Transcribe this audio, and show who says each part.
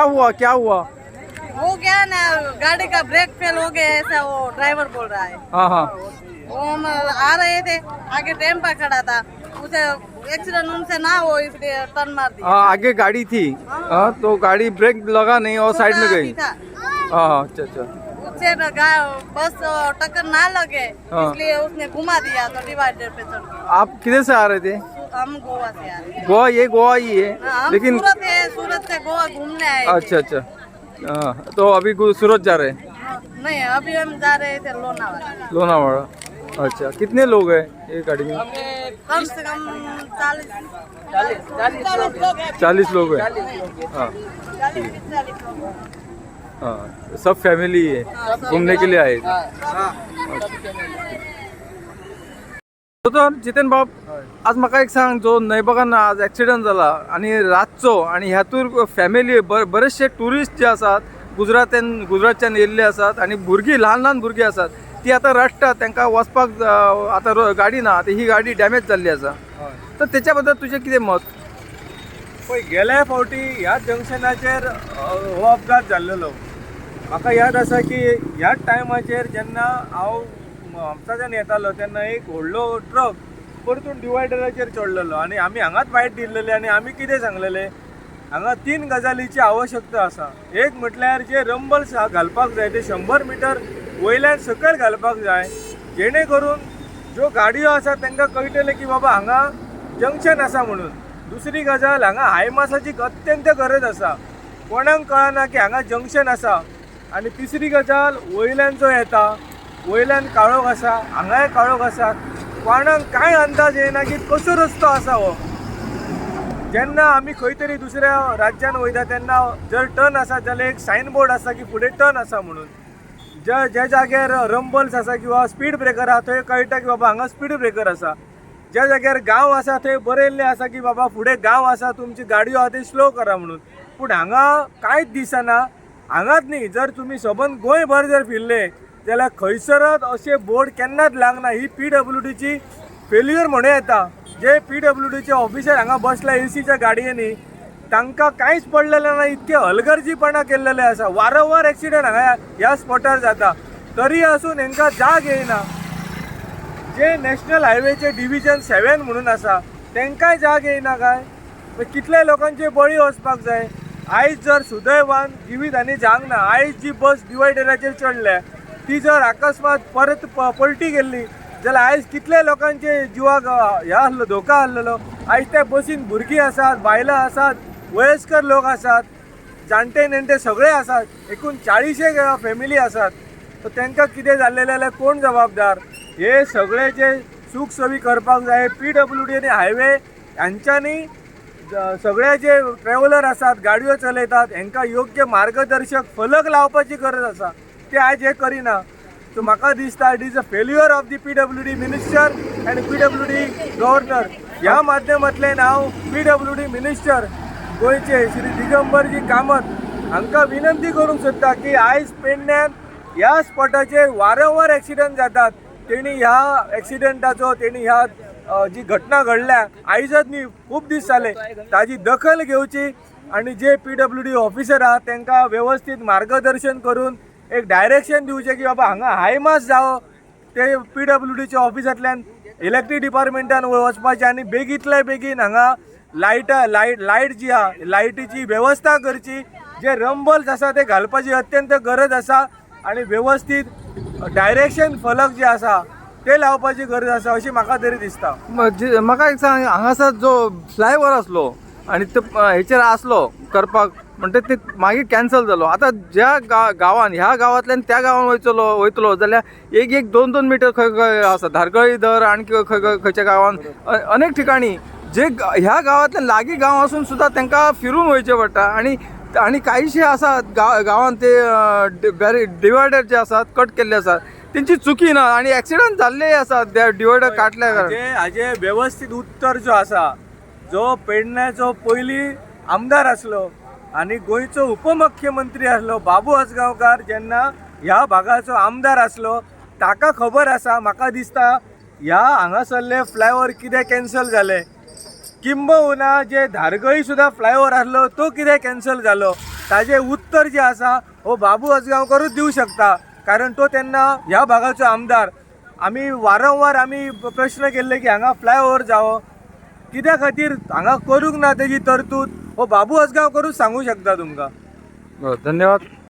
Speaker 1: क्या हुआ क्या हुआ?
Speaker 2: वो क्या ना गाड़ी का ब्रेक फेल हो गया ऐसा वो ड्राइवर बोल रहा है।
Speaker 1: हाँ हाँ।
Speaker 2: वो हम आ रहे थे आगे टेम्पा खड़ा था। उसे एक्सीडेंट उनसे ना हो इसलिए टर्न मार दिया।
Speaker 1: हाँ, आगे गाड़ी थी। हाँ। तो गाड़ी ब्रेक लगा नहीं और साइड में गई। हाँ हाँ, अच्छा अच्छा।
Speaker 2: उससे बस टक्कर ना लगे
Speaker 1: हाँ।
Speaker 2: इसलिए उसने घुमा दिया तो डिवाइडर पे चढ़
Speaker 1: आप किधर से आ रहे थे?
Speaker 2: हम गोवा से आ रहे हैं
Speaker 1: गोवा ये गोवा ही है।
Speaker 2: हाँ,
Speaker 1: लेकिन
Speaker 2: है गोवा घूमने आए
Speaker 1: अच्छा अच्छा। हाँ, तो अभी सूरत जा रहे हैं?
Speaker 2: नहीं अभी हम जा रहे थे लोनावाला।
Speaker 1: लोनावाड़ा अच्छा कितने लोग हैं ये गाड़ी में?
Speaker 2: कम से कम चालीस। चालीस लोग हैं।
Speaker 1: हैं हाँ
Speaker 2: हैं।
Speaker 1: हाँ सब फैमिली है। घूमने के लिए आहे तर जितेन बाब आज म्हाका एक सांग जो नैबगान आज ऍक्सिडेंट जाला आणि रातचो आणि ह्यातून फॅमिली बर बरेचशे टुरिस्ट जे आसात गुजरातान गुजरातच्यान येयल्ले आसात आणि भुरगीं ल्हान ल्हान भुरगीं आसात ती आतां रडटात तांकां वचपाक आतां रो- गाडी ना आतां ही गाडी डॅमेज जाल्ली आसा तर त्याच्या बद्दल तुजें कितें मत?
Speaker 3: पळय गेल्या फावटी ह्या जंक्शनाचेर हो अपघात जाल्लेलो म्हाका याद आसा की ह्याच टायमाचेर जेन्ना हांव हांगच्यान येतालो तेन्ना एक व्हडलो ट्रक परतून डिवायडराचेर चडलेलो आनी आमी हांगाच वायट दिल्लेले आनी आमी कितें सांगलेले? हांगा तीन गजालीची आवश्यकता आसा. एक म्हटल्यार जे रंबल्स घालपाक जाय ते शंबर मिटर वयल्यान सकयल घालपाक जाय जेणे करून ज्यो गाडयो आसा तांकां कळटलें की बाबा हांगा जंक्शन आसा म्हणून. दुसरी गजाल हांगा हायमासाची अत्यंत गरज आसा. कोणाक कळना की हांगा जंक्शन आसा. आनी तिसरी गजाल वयल्यान जो येता वयल्यान काळोख आसा हांगाय काळोख आसा कोणाक कांय अंदाज येना की कसो रस्तो आसा हो जेन्ना आमी खंय तरी दुसऱ्या राज्यान वयता तेन्ना जर टर्न आसा जाल्यार एक सायन बोर्ड आसा की फुडें टर्न आसा म्हणून. ज्या ज्या जाग्यार रंबल्स आसा किंवा स्पीड ब्रेकर आसा थंय कळटा की बाबा हांगा स्पीड ब्रेकर आसा ज्या जाग्यार गांव आसा थंय बरयल्लें आसा की बाबा फुडें गांव आसा तुमची गाडयो आसा ती स्लो करा म्हणून. पूण हांगा कांयच दिसना. हांगाच न्ही. जर तुमी सबंद गोंयभर जर फिरले जाल्यार खंयसरच असे बोर्ड केन्नाच लागना ही पी डब्ल्यू डीची फेल्युअर म्हणूं येता जे पी डब्ल्यू डीचे ऑफिसर हांगा बसला एसीच्या गाडयेनी तांकां कांयच पडलेलें ना इतके हलगर्जीपणा केल्लेले आसा वारंवार एक्सिडंट हांगा ह्या स्पॉटार जाता. तरी आसून हांकां जाग येयना जे नॅशनल हायवेचे डिव्हिजन सेवन म्हणून आसा तांकांय जाग येयना काय? पण कितले लोकांचे बळी वचपाक जाय? आयज जर सुदैवान जिवीत आनी जावंक ना आयज जी बस डिवायडराचेर चडल्या ती जर अकस्मात परत प- पलटी गेल्ली जाल्यार आयज कितले लोकांचे जिवाक हे आसलो धोका आसलेलो आयज त्या बसीन भुरगीं आसात बायलां आसात वयस्कर लोक आसात जाणटे नेणटे सगळे आसात एकूण चाळीशेक फॅमिली आसात तर तांकां कितें जाल्लें जाल्यार कोण जबाबदार? हे सगळे जे सूख सोयी करपाक जाय पी डब्ल्यू डी आनी हायवे हांच्यांनी सगळे जे ट्रॅव्हलर आसात गाडयो चलयतात हांकां योग्य मार्गदर्शक फलक लावपाची गरज आसा ते आयज हे करिना. सो म्हाका दिसता it is a failure of the P W D minister and P W D governor ह्या माध्यमांतल्यान हांव पी डब्ल्यू डी मिनिस्टर गोंयचे श्री दिगंबरजी कामत. हांकां विनंती करूंक सोदता की आयज पेडण्यान ह्या स्पॉटाचेर वारंवार एक्सिडंट जातात. तेणी ह्या एक्सिडंटाचो तेणी ह्या जी घटना घडल्या आयजच न्ही खूब दीस जाले ताजी दखल घेवची आनी J P W D officer आहात त्यांना वेवस्थीत मार्गदर्शन करून एक डायरेक्शन दिवचें की बाबा हांगा हाय मास ते पी डब्ल्यू डीच्या ऑफिसांतल्यान इलेक्ट्रीक डिपार्टमेंटान वचपाचें आनी बेगींतल्या बेगीन हांगा लायटा लायट लायट जी आहा लायटीची वेवस्था करची. जे रंबल्स आसा ते घालपाची अत्यंत गरज आसा आनी वेवस्थीत डायरेक्शन फलक जे आसा ते लावपाची गरज आसा अशी म्हाका तरी दिसता.
Speaker 1: म्हाका एक सांग हांगासर जो फ्लायओव्हर आसलो आणि तो हेचेर आसलो करपाक म्हणटा ते मागीर कॅन्सल जालो आतां ज्या गा गांवान ह्या गांवांतल्यान त्या गांवान वयतलो वयतलो जाल्यार एक एक दोन दोन मिटर खंय खंय आसा धारगळी दर आणखी खंय खंय खंयच्या गांवान अनेक ठिकाणी जे ह्या गांवांतल्यान लागीं गांव आसून सुद्दां तांकां फिरून वयचें पडटा आनी आनी कांयशे आसात गांव गांवांत ते डिवायडर जे आसात कट केल्ले आसात तेंची चुकी ना आनी एक्सिडंट जाल्ले आसात त्या डिवायडर काटल्या कारण.
Speaker 3: हाजे हाजे वेवस्थीत उत्तर जो आसा जो पेडण्याचो पयलीं आमदार आसलो आनी गोंयचो उपमुख्यमंत्री आसलो बाबू आजगांवकार जेन्ना ह्या भागाचो आमदार आसलो ताका खबर आसा म्हाका दिसता ह्या हांगासरले फ्लायओव्हर कितें कॅन्सल जाले. किंबहुना जे धारगळी सुद्दां फ्लायओव्हर आसलो तो कितें कॅन्सल जालो. ताजे उत्तर जे आसा हो बाबू असगांवकरूच दिवं शकता कारण तो तेन्ना ह्या भागाचो आमदार. आमी वारंवार आमी प्रश्न केल्ले की हांगा फ्लायओव्हर जावो. कित्या खातीर हांगा करूंक ना तेजी तरतूद? हो बाबू असगांवकरूच सांगू शकता तुमकां.
Speaker 1: हो, धन्यवाद.